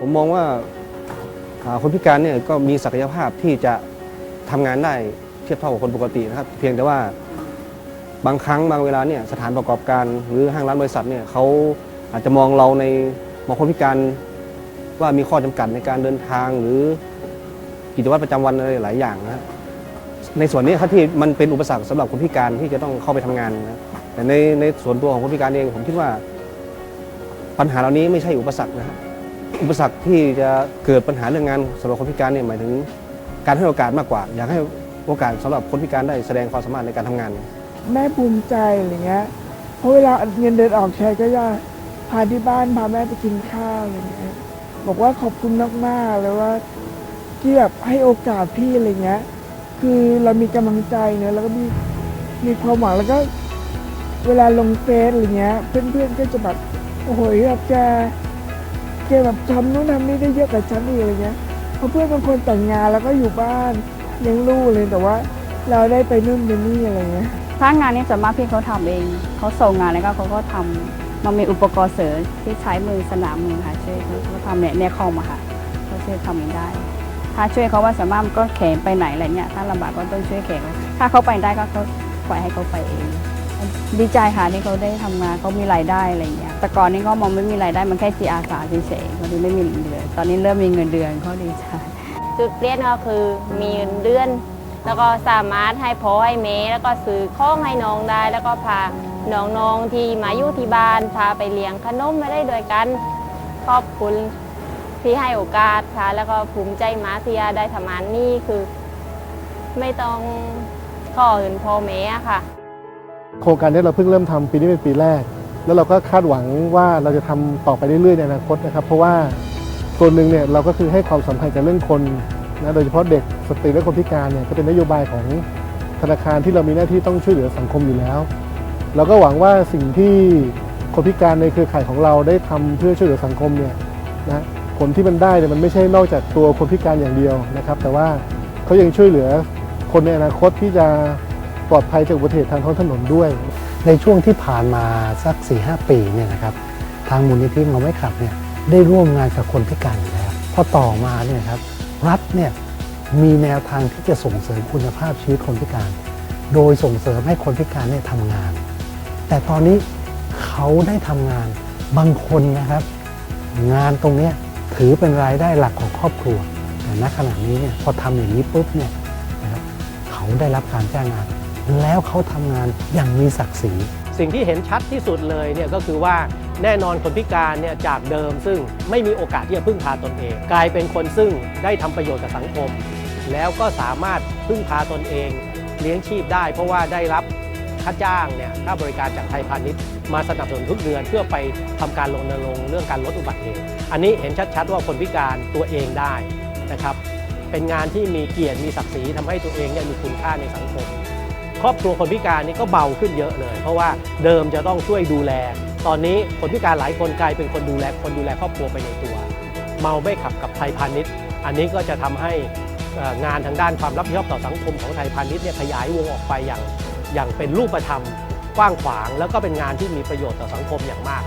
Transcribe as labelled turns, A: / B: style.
A: ผมมองว่าคนพิการเนี่ยก็มีศักยภาพที่จะทำงานได้เทียบเท่ากับคนปกตินะครับ เพียงแต่ว่าบางครั้งบางเวลาเนี่ยสถานประกอบการหรือห้างร้านบริษัทเนี่ยเขาอาจจะมองเราในมองคนพิการว่ามีข้อจำกัดในการเดินทางหรือกิจวัตรประจำวันอะไรหลายอย่างนะในส่วนนี้ครับที่มันเป็นอุปสรรคสำหรับคนพิการที่จะต้องเข้าไปทำงานนะแต่ในในส่วนตัวของคนพิการเองผมคิดว่า ปัญหาเหล่านี้ไม่ใช่อุปสรรคนะครับ อุปสรรคที่จะเกิดปัญหาเรื่องงานสำหรับคนพิการเนี่ยหมายถึงการให้โอกาสมากกว่า อยากให้โอกาสสำหรับคนพิการได้แสดงความสามารถในการทำงาน
B: แม่ภูมิใจอะไรเงี้ยเพราะเวลาเงินเดือนออกใช้ก็จะพาที่บ้านพาแม่ไปกินข้าวอะไรเงี้ยบอกว่าขอบคุณมากๆเลยว่าที่แบบให้โอกาสพี่อะไรเงี้ยคือเรามีกำลังใจเนอะแล้วก็มีมีความหวังแล้วก็เวลาลงเฟซอะไรเงี้ย เพื่อนๆก็จะแบบโอ้โหแบบแก แกแบบทำนู่นทำนี่ได้เยอะกว่าฉันอีกอะไรเงี้ยเพราะเพื่อนบางคนแต่งงานแล้วก็อยู่บ้านเลี้ยงลูกเลยแต่ว่าเราได้ไปนู่นไปนี่อะไรเงี้ย
C: ถ้างานนี้ส่วนมากพี่เขาทำเองเขาส่งงานแล้วก็เขาก็ทำมันมีอุปกรณ์เสริมที่ใช้มือสนามมือค่ะช่วยเขาเขาทำเนี่ยเนี่ยคอมอะค่ะเขาช่วยทำเองได้ ถ้าช่วยเขาว่าสามารถก็แขนไปไหนอะไรเงี้ยถ้าลำบากก็ต้องช่วยแขนถ้าเขาไปได้ก็เขาปล่อยให้เขาไปเอง ดีใจค่ะที่เขาได้ทำงานเขามีรายได้อะไรเงี้ยแต่ก่อนนี้ก็มองไม่มีรายได้มันแค่จีอาสาเฉยๆเขาดีไม่มีเงินเดือนตอนนี้เริ่มมีเงินเดือนเขาดีใจ
D: จุดเปลี่ยนก็คือมีเงินเดือน แล้วก็สามารถให้พ่อให้เมแล้วก็ซื้อของให้น้องได้ แล้วก็พาน้องๆที่มาอยู่ที่บ้านพาไปเลี้ยงขนมมาได้ด้วยกันขอบคุณที่ให้โอกาสค่ะ แล้วก็ภูมิใจมาที่ได้ทำงานนี่คือ ไม่ต้องขอเงินพ่อแม่ค่ะ
E: โครงการนี้เราเพิ่งเริ่มทำปีนี้เป็นปีแรก แล้วเราก็คาดหวังว่าเราจะทำต่อไปเรื่อยๆในอนาคตนะครับ เพราะว่าส่วนหนึ่งเนี่ยเราก็คือให้ความสำคัญกับเรื่องคนนะโดยเฉพาะเด็กสตรีและคนพิการเนี่ยก็เป็นนโยบายของธนาคารที่เรามีหน้าที่ต้องช่วยเหลือสังคมอยู่แล้ว เราก็หวังว่าสิ่งที่คนพิการในเครือข่ายของเราได้ทำเพื่อช่วยเหลือสังคมเนี่ยนะผลที่มันได้เนี่ยมันไม่ใช่นอกจากตัวคนพิการอย่างเดียวนะครับ แต่ว่าเขายังช่วยเหลือคนในอนาคตที่จะ ปลอดภัยจากอุบัติเหตุทางท้องถนนด้วย
F: ในช่วงที่ผ่านมาสัก 4-5หปีเนี่ยนะครับทางมูลนิธิเราไม่ขับเนี่ยได้ร่วมงานกับคนพิการอยู่แล้วพอต่อมาเนี่ยครับรัฐเนี่ยมีแนวทางที่จะส่งเสริมคุณภาพชีวิตคนพิการ โดยส่งเสริมให้คนพิการเนี่ยทำงาน แต่ตอนนี้เขาได้ทำงานบางคนนะครับ งานตรงนี้ถือเป็นรายได้หลักของครอบครัว แต่ณขณะนี้เนี่ยพอทำอย่างนี้ปุ๊บเนี่ยนะครับเขาได้รับการจ้างงาน แล้วเขาทำงานอย่างมีศักดิ์ศรี
G: สิ่งที่เห็นชัดที่สุดเลยเนี่ยก็คือว่าแน่นอนคนพิการเนี่ยจากเดิมซึ่งไม่มีโอกาสที่จะพึ่งพาตนเอง กลายเป็นคนซึ่งได้ทำประโยชน์กับสังคม แล้วก็สามารถพึ่งพาตนเองเลี้ยงชีพได้ เพราะว่าได้รับค่าจ้างเนี่ยค่าบริการจากไทยพาณิชย์มาสนับสนุนทุกเดือนเพื่อไปทำการรณรงค์เรื่องการลดอุบัติเหตุ อันนี้เห็นชัดๆว่าคนพิการตัวเองได้นะครับ เป็นงานที่มีเกียรติมีศักดิ์ศรีทำให้ตัวเองเนี่ยมีคุณค่าในสังคม ครอบครัวคนพิการนี่ก็เบาขึ้นเยอะเลย เพราะว่าเดิมจะต้องช่วยดูแล ตอนนี้คนพิการหลายคนกลายเป็นคนดูแลคนดูแลครอบครัวไปในตัว เมาไม่ขับกับไทยพาณิชย์ อันนี้ก็จะทำให้งานทางด้านความรับผิดชอบต่อสังคมของไทยพาณิชย์เนี่ยขยายวงออกไปอย่างอย่างเป็นรูปธรรมกว้างขวาง แล้วก็เป็นงานที่มีประโยชน์ต่อสังคมอย่างมาก